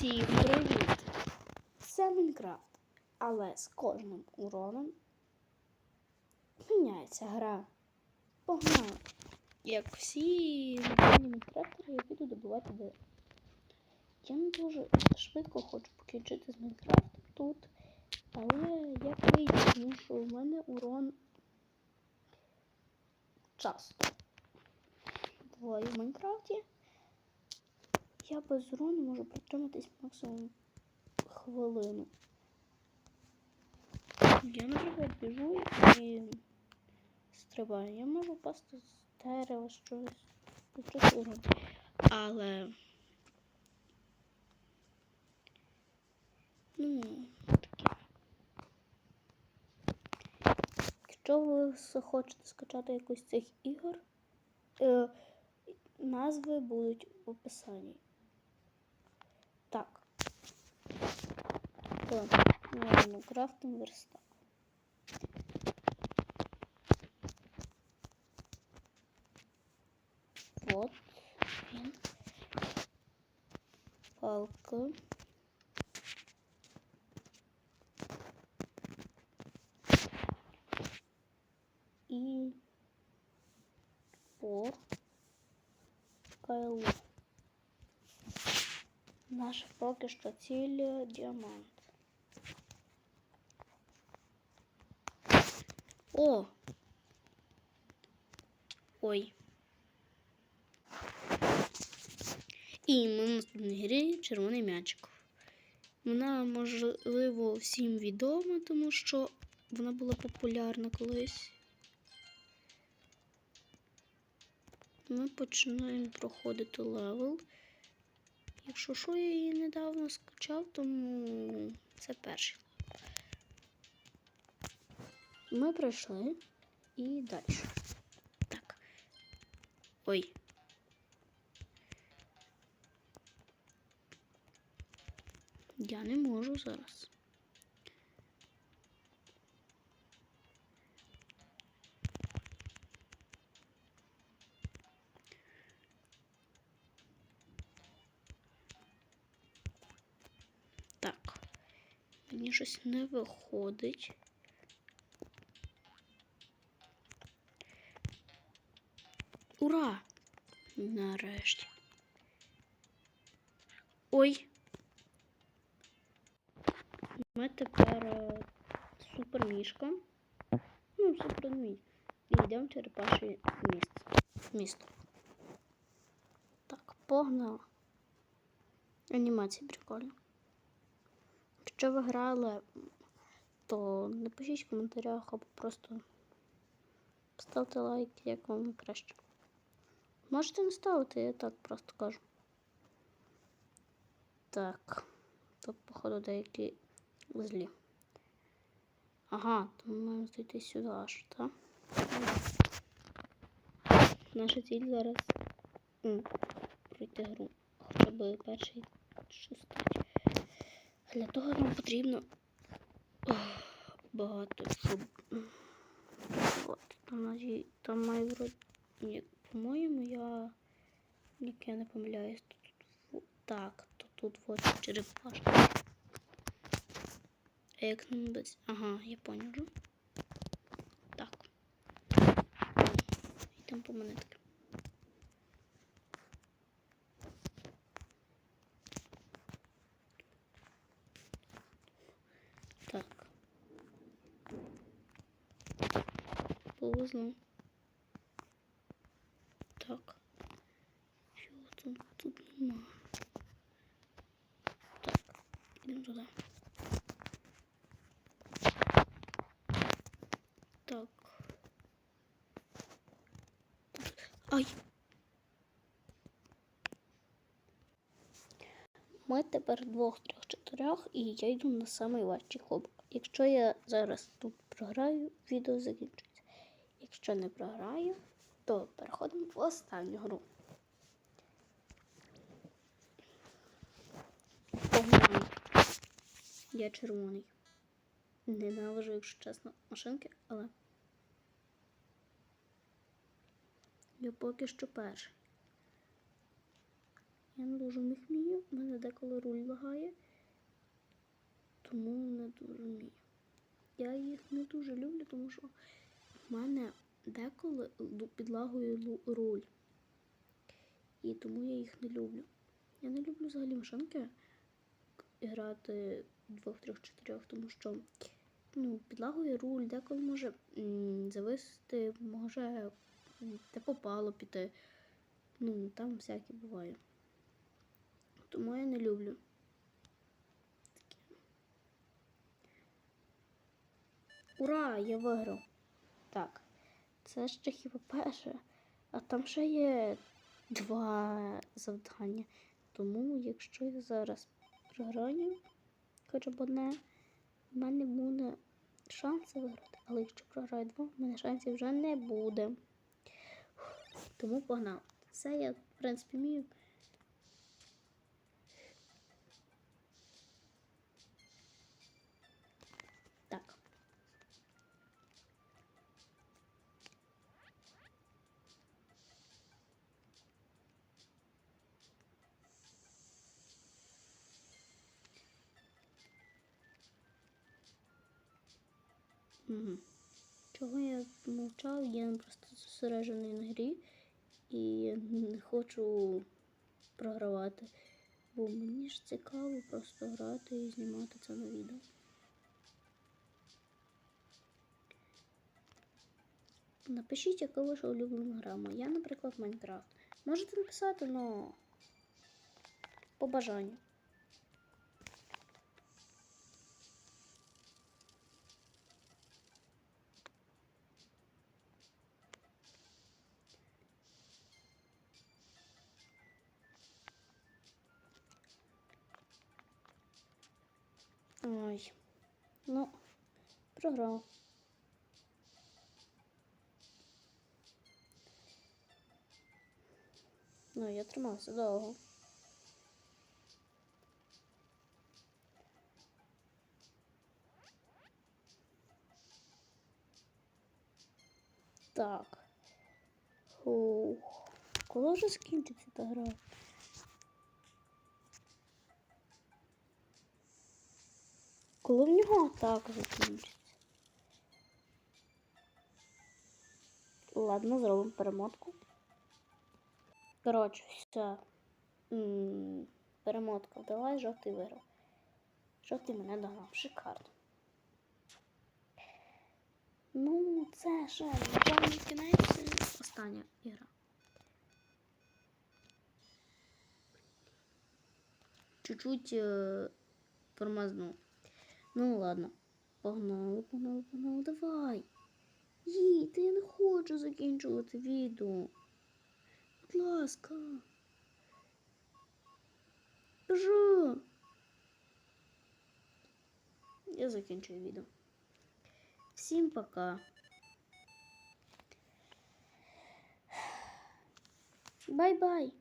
Всім привіт! Це Мінкрафт, але з кожним уроном міняється гра. Погнали! Як всі мінкрафтери, я піду добувати де. Я не дуже швидко хочу покінчити з Мінкрафтом тут, але як вийде, що у мене урон часто буває в Майнкрафті. Я без урону можу протриматись максимум хвилину. Я, наприклад, біжу і стрибаю. Я можу впасти з дерева щось, щось урон. Але. Ну, таке. Якщо ви хочете скачати якусь цих ігор, е, назви будуть в описанні. Так. То, ладно, крафтим верстак. Вот він. Палка. І пор. Кайло. Наша поки що ціль діамант. О! Ой. І ми в наступній грі червоний м'ячик. Вона, можливо, всім відома, тому що вона була популярна колись. Ми починаємо проходити левел. Якщо що, я її недавно скачав, тому це перший. Ми пройшли і далі. Так. Ой. Я не можу зараз. Так. Мені щось не виходить. Ура! Нарешті. Ой. Ми тепер е, супермішка. Ну, супермій. І йдемо в черепаші місце. Місто. Так, погнали. Анімація прикольна. Якщо ви грали, то напишіть в коментарях або просто ставте лайк, як вам краще. Можете не ставити, я так просто кажу. Так. Тут, походу, деякі злі. Ага, то ми маємо зайти сюди аж, так? Наша ціль зараз м, пройти гру. Хоча б перший шостий. Для того нам потрібно багато, щоб. От, там, там має вроді. По-моєму, я. Як я не помиляюсь, тут. Так, то тут от черепашка. А як без. Ага, я понял. вже. Так. Йдемо по монетки. Так. Повезло. Так. Що тут, тут нема. Так, ідемо туди. Так. Ай. Ми тепер двох, трьох, чотирьох, і я йду на самий важчий хоб. Якщо я зараз тут програю, відео закінчується. Якщо не програю, то переходимо в останню гру. Погнали. Я червоний. Ненавижу, якщо чесно, машинки, але я поки що перший. Я не дуже них вмію. У мене деколи руль лагає. Тому не дуже вмію. Я їх не дуже люблю, тому що в мене деколи підлагує руль. І тому я їх не люблю. Я не люблю взагалі машинки грати двох, трьох, чотирьох, тому що ну, підлагує руль, деколи може зависти, може де попало піти. Ну, там всяке буває. Тому я не люблю. Ура! Я виграв. Так. Це ще хіба перше. А там ще є два завдання. Тому, якщо я зараз програю, хоча б одне, в мене буде шанси виграти. Але якщо програю два, в мене шансів вже не буде. Тому погнав. Все я, в принципі, вмію. Чого я мовчав? Я просто зосереджений на грі і не хочу програвати. Бо мені ж цікаво просто грати і знімати це на відео. Напишіть, яка ваша улюблена гра. Моя, наприклад, Майнкрафт. Можете написати, але по бажанню. Ну, програв. Ну, я тримався довго. Так. Ух. Коли вже скінчиться та гра? Коли в нього атака закінчиться? Ладно, зробимо перемотку. Коротше, все. Перемотка вдалась, жовтий виграв. Жовтий мене догнав. Шикарно. Ну, це ще напевно кінець остання ігра. Чуть-чуть е, тормознув. Ну ладно. Погнали, погнали, погнали, давай. Їдь, я не хочу закінчувати відео. Будь ласка. Кажу. Я закінчую відео. Всім пока. Бай-бай.